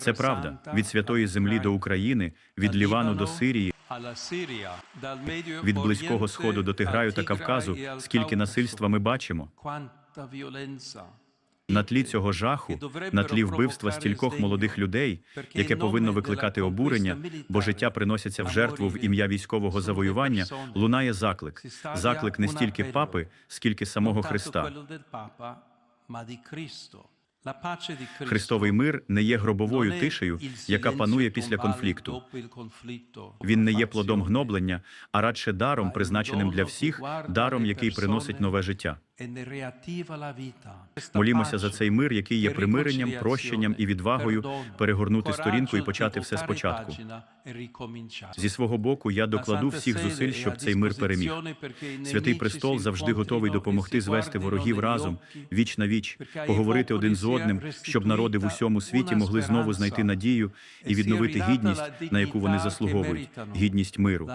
Це правда. Від святої землі до України, від Лівану до Сирії, від близького сходу до Тиграю та Кавказу. Скільки насильства ми бачимо. На тлі цього жаху, на тлі вбивства стількох молодих людей, яке повинно викликати обурення, бо життя приносяться в жертву в ім'я військового завоювання. Лунає заклик, заклик не стільки папи, скільки самого Христа. Христовий мир не є гробовою тишею, яка панує після конфлікту. Він не є плодом гноблення, а радше даром, призначеним для всіх, даром, який приносить нове життя. Молімося за цей мир, який є примиренням, прощенням і відвагою перегорнути сторінку і почати все спочатку. Зі свого боку, я докладу всіх зусиль, щоб цей мир переміг. Святий престол завжди готовий допомогти звести ворогів разом, віч на віч, поговорити один з одним, щоб народи в усьому світі могли знову знайти надію і відновити гідність, на яку вони заслуговують, гідність миру.